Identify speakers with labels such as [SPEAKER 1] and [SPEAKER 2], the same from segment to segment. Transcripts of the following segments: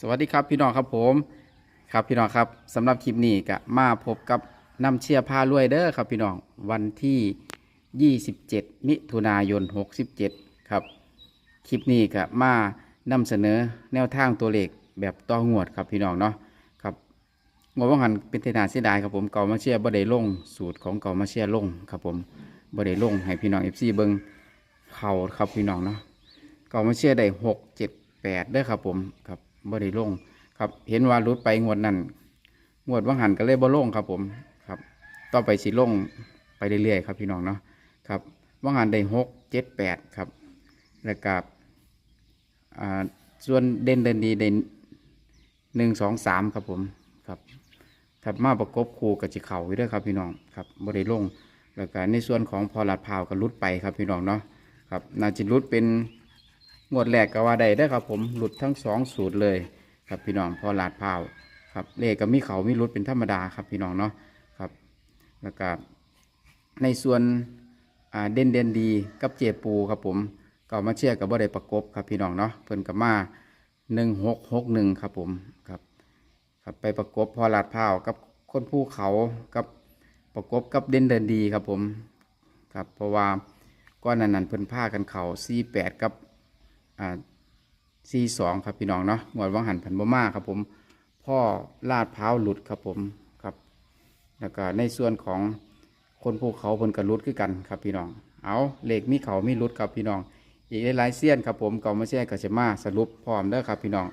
[SPEAKER 1] สวัสดีครับพี่น้องครับผมครับพี่น้องครับสำหรับคลิปนี้ก็มาพบกับน้ำเชียร์พารวยเด้อครับพี่น้องวันที่ 27 มิถุนายน 67 ครับคลิปนี้ก็มานำเสนอแนวทางตัวเลขแบบต่องวดครับพี่น้องเนาะครับงวดว่างหันเป็นเทนาเสียดายครับผมเก่ามาเชียร์บ่ได้ลงสูตรของเก่ามาเชียร์ลงครับผมบ่ได้ลงให้พี่น้อง FC เบิงเข่าครับพี่น้องเนาะเก่ามาเชียร์ได้หกเจ็ดแปดเด้อครับผมครับ บ่ได้ลงครับ เห็นว่ารุดไปงวดนั้นงวดว่างหันก็เลยบ่ลงครับ ผมครับ ต่อไปสิลงไปเรื่อยๆครับพี่น้องเนาะครับว่างหันได้หกเจ็ดแปดครับแล้วก็อ่าส่วนเด่นเด่นดีได้หนึ่งสองสามครับผมครับถัดมาประกบคู่กับจิเข่าอยู่เด้วยครับพี่น้องครับบ่ได้ลงแล้วก็ในส่วนของพอลาดพาวก็รุดไปครับพี่น้องเนาะครับนาจิรุดเป็น งวดแรกก็ว่าได้ได้ครับผมหลุดทั้งสองสูตรเลย ครับพี่น้องพอหลาดพราวครับเลขก็มีเขามีรุดเป็นธรรมดาครับพี่น้องเนาะครับแล้วก็ในส่วนเด่นเด่นดีกับเจปูครับผมก็มาเชียร์กับบ่ได้ประกบครับพี่น้องเนาะเพิ่นกับมาหนึ่งหกหกหนึ่งครับผมครับครับไปประกบพอหลาดพราวกับคนภูเขากับประกบกับเด่นเด่นดีครับผมครับเพราะว่าก้อนนั้นนั้นเพิ่นพากันเข่า48 กับ อ่า42ครับพี่น้องเนาะงวดวังหันผันบ่มาครับผม พ่อลาดพร้าวหลุดครับผมครับ แล้วก็ในส่วนของคนภูเขาเพิ่นก็หลุดคือกันครับพี่น้อง เอาเลขมีเขามีลุดครับพี่น้อง อีกหลายๆเสี้ยนครับผมเก่ามาแช่ก็จะมาสรุปพร้อมเด้อครับพี่น้อง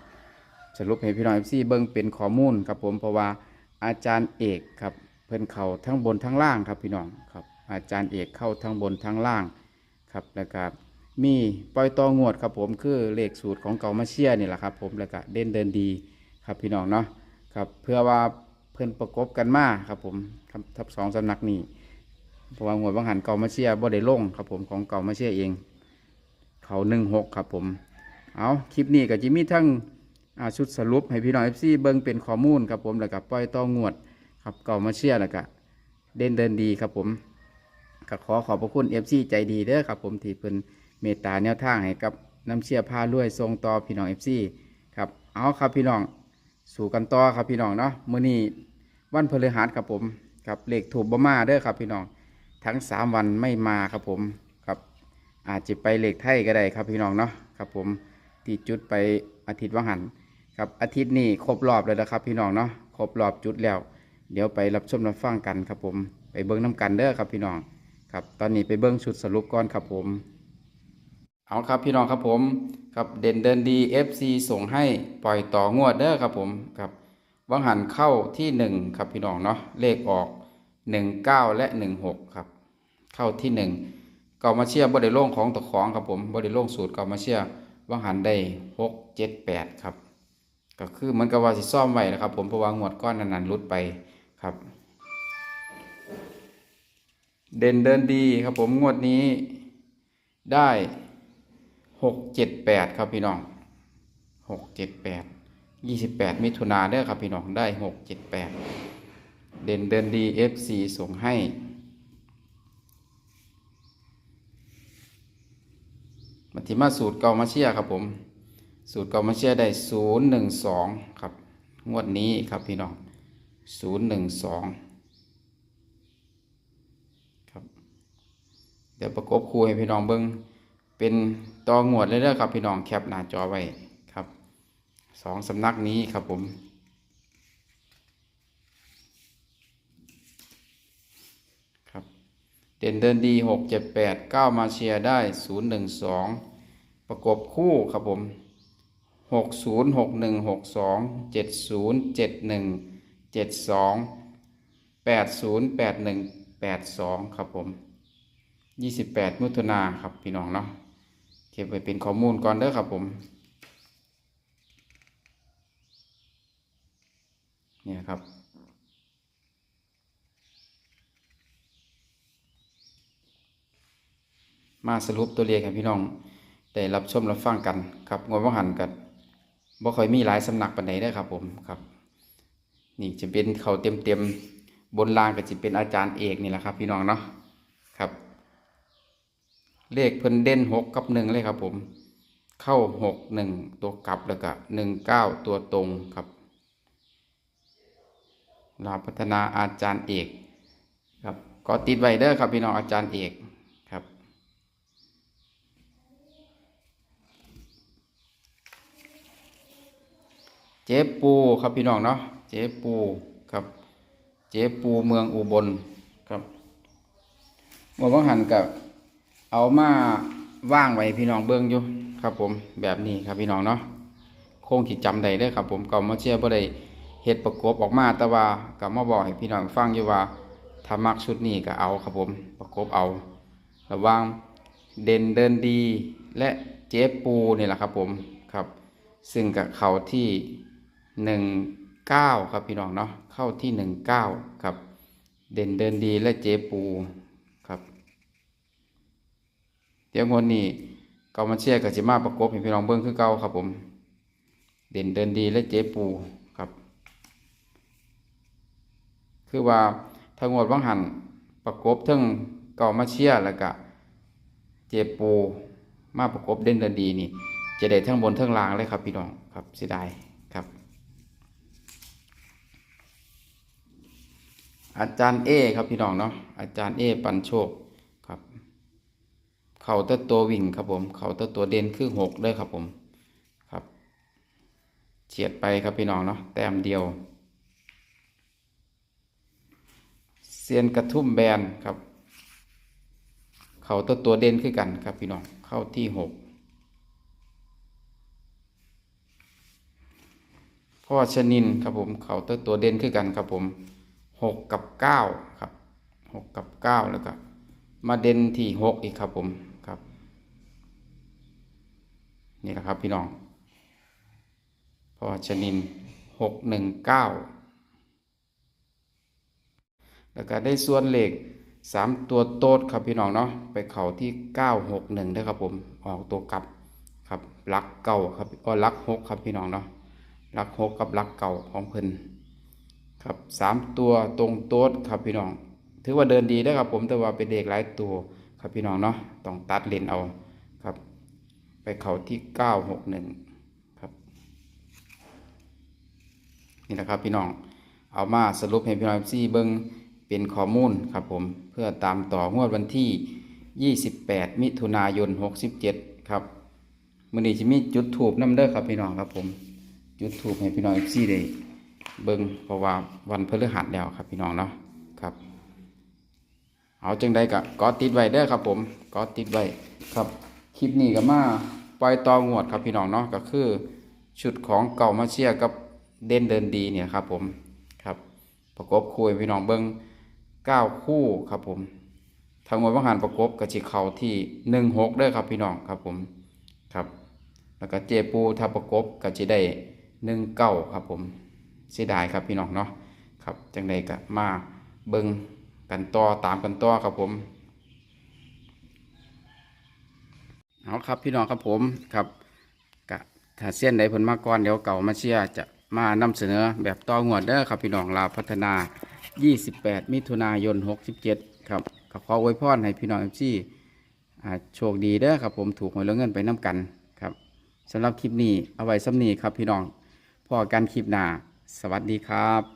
[SPEAKER 1] สรุปให้พี่น้อง FC เบิ่งเป็นข้อมูลครับผมเพราะว่าอาจารย์เอกครับเพิ่นเขาทั้งบนทั้งล่างครับพี่น้องครับ อาจารย์เอกเข้าทั้งบนทั้งล่างครับแล้วก็ มีปล่อยตองวดครับผมคือเลขสูตรของเก่ามาเชียนี่แหละครับผมแล้วก็เด่นเดินดีครับพี่น้องเนาะครับเพื่อว่าเพื่อนประกบกันมาครับผมครับทับสองสำนักนี้เพราะว่างวดบางหันเก่ามาเชียบ่ได้ลงครับผมของเก่ามาเชียเอง เขาหนึ่งหกครับผมเอาคลิปนี้ก็จะมีทั้งชุดสรุปให้พี่น้องเอฟซีเบิ่งเป็นข้อมูลครับผมแล้วก็ปล่อยตองวดครับเก่ามาเชียแล้วก็เด่นเดินดีครับผมก็ขอขอบพระคุณเอฟซีใจดีเด้อครับผมที่เพิ่น เมตตาแนวทางให้กับน้ำเชียร์พาลุยทรงต่อพี่น้องเอฟซีครับเอาครับพี่น้องสู่กันต่อครับพี่น้องเนาะมื้อนี้วันพฤหัสครับผมครับเลขถูกบ่มาเด้อครับพี่น้องทั้งสามวันไม่มาครับผมครับอาจจะไปเลขไทยก็ได้ครับพี่น้องเนาะครับผมที่จุดไปอาทิตย์วังหันครับอาทิตย์นี้ครบรอบแล้วนะครับพี่น้องเนาะครบรอบจุดแล้ว เดี๋ยวไปรับชมรับฟังกันครับผมไปเบิ้งน้กันเด้อครับพี่น้องครับตอนนี้ไปเบิ้งชุดสรุปก่อนครับผม เอาครับพี่น้องครับผมครับเด่นเดินดี FC ส่งให้ปล่อยต่องวดเด้อครับผมครับวังหันเข้าที่หนึ่งครับพี่น้องเนาะเลขออกหนึ่งเก้าและหนึ่งหกครับ เข้าที่หนึ่งเก่ามาเชียร์บริโล่งของตะของครับผมบริโล่งสูตรเก่ามาเชียร์วังหันได้หกเจ็ดแปดครับ ก็คือเหมันกับว่าสิซ่อมไว้นะครับ ผมเพราะว่างวดก้อนนั้นๆลุดไปครับ เด่นเดินดีครับผมงวดนี้ได้ หกเจ็ดแปดครับพี่น้องหกเจ็ดแปดยี่สิบแปดมิถุนาเด้อครับพี่น้องได้หกเจ็ดแปดเด่นเดินดีเอฟซีส่งให้ มาที่มาสูตรเกามาเชียครับผม สูตรเกามาเชียได้ศูนย์หนึ่งสองครับ งวดนี้ครับพี่น้องศูนย์หนึ่งสองครับ เดี๋ยวประกบคู่ให้พี่น้องเบิ้งเป็น ตองวดเลยเด้อครับพี่น้องแคปหน้าจอไว้ครับสองสำนักนี้ครับผม ครับ เด่นเดินดีหกเจ็ดแปดเก้ามาเชียร์ได้ศูนย์หนึ่งสองประกบคู่ครับผมหกศูนย์หกหนึ่งหกสองเจ็ดศูนย์เจ็ดหนึ่งเจ็ดสองแปดศูนย์แปดหนึ่งแปดสองครับผมยี่สิบแปดมิถุนาครับพี่น้องเนาะ เก็บไว้เป็นข้อมูลก่อนเด้อครับผมเนี่ยครับ มาสรุปตัวเลขให้พี่น้องได้รับชมรับฟังกันครับงวดว่างหันกันบ่ค่อยมีหลายสำนักปานใดเด้อครับผมครับ นี่จะเป็นเขาเต็มเต็มๆบนรางก็จะเป็นอาจารย์เอกนี่แหละครับ พี่น้องเนาะครับ เลขเพิ่นเด่นหกกับหนึ่งเลยครับผม เข้าหกหนึ่งตัวกลับแล้วก็หนึ่งเก้าตัวตรงครับลาพัฒนาอาจารย์เอกครับก็ติดไว้เด้อครับพี่น้องอาจารย์เอกครับ เจ๊ปูครับพี่น้องเนาะเจ๊ปูครับ เจ๊ปูเมืองอุบลครับเมื่อวังหันกับ เอามาว่างไว้พี่น้องเบิ้งอยู่ครับผมแบบนี้ครับพี่น้องเนาะคงคิดจำได้เด้อครับผมก่ามาเชียร์บ่ได้เฮ็ดประกบออกมาแต่ว่าก็มาบอกให้พี่น้องฟังอยู่ว่าถ้ามักชุดนี้ก็เอาครับผมประกบเอา ระว่างเด่นเดินดีและเจ๊ปูนี่แหละครับผมครับ ซึ่งกับเขาที่หนึ่งเก้าครับพี่น้องเนาะเข้าที่หนึ่งเก้าครับ เด่นเดินดีและเจ๊ปู ดี๋ยวงวดนี้ก็มาเชียร์กับจิมาประกบให้พี่น้องเบิ้งคือเก่าครับผม เด่นเดินดีและเจ๊ปูครับ คือว่าถ้างวดวังหันประกบทั้งเกามาเชียร์แล้วก็เจ๊ปูมาประกบเด่นเดินดีนี่ จะได้ทั้งบนทั้งล่างเลยครับพี่น้องครับเสียดายครับ อาจารย์เอครับพี่น้องเนาะอาจารย์เอปันโชคครับ เขาตัวตัววิ่งครับผม เขาตัวตัวเด่นคือหกเลยครับผม ครับ เฉียดไปครับพี่น้องเนาะ แต้มเดียว เซียนกระทุ่มแบนครับ เขาตัวตัวเด่นคือกันครับพี่น้อง เข้าที่หกพ่อชนินครับผม เขาตัวตัวเด่นคือกันครับผมหกกับเก้าครับหกกับเก้าแล้วก็มาเด่นที่หกอีกครับผม นี่แหละครับพี่น้องพอชนินหกหนึ่งเก้าแล้วก็ได้ส่วนเหล็กสามตัวโต๊ดครับพี่น้องเนาะไปเข่าที่เก้าหกหนึ่งด้ครับผมออกตัวกลับครับลักเก้าครับก็ลักหกครับพี่น้องเนาะลักหกกับลักเก่าของเพิ่นครับสามตัวตรงโต๊ดครับพี่น้อง ถือว่าเดินดีได้ครับผมแต่ว่าเป็นเด็กหลายตัวครับพี่น้องเนาะต้องตัดเลนเอา ไปเขาที่เก้าหกหนึ่งครับ นี่นะครับพี่น้อง เอามาสรุปให้พี่น้องซี่เบิ้งเป็นข้อมูลครับผม เพื่อตามต่องวดวันที่ 28 มิถุนายน 67 ครับมือนี้จะมีจุดถูกน้ำเด้อครับพี่น้องครับผม จุดถูกให้พี่น้องซีได้เบิ่งเพราะว่าวันพฤหัสแล้วครับพี่น้องเนาะครับ เอาจังใดก็กอติดไว้เด้อครับผมกอติดไว้ครับ คลิปนี้ก็มาปล่อยตองวดครับพี่น้องเนาะก็คือชุดของเก่ามาเชียร์กับเด่นเดินดีเนี่ยครับผมครับประกบคู่พี่น้องเบิ่งเก้าคู่ครับผมทางมวยวังหันประกบกับจิเขาที่หนึ่งหกเด้อครับพี่น้องครับผมครับแล้วก็เจปูถ้าประกบก็จะได้หนึ่งเก้าครับผมเสียดายครับพี่น้องเนาะครับจังใดก็มาเบิ่งกันต่อตามกันต่อครับผม เอาครับ พี่น้องครับผมครับกะถ้าเส้นใดผลมาก่อนเดี๋ยวเก่ามาเชียจะมานำเสนอแบบต่องวดเด้อครับพี่น้องลาวพัฒนา 28 มิถุนายน 67 ครับก็ขออวยพรให้พี่น้องเอฟซีอ่โชคดีเด้อครับผมถูกหวยแล้วเงินไปน้ำกันครับสำหรับคลิปนี้เอาไว้ซ้ำนี้ครับพี่น้องพอกันคลิปหน้า สวัสดีครับ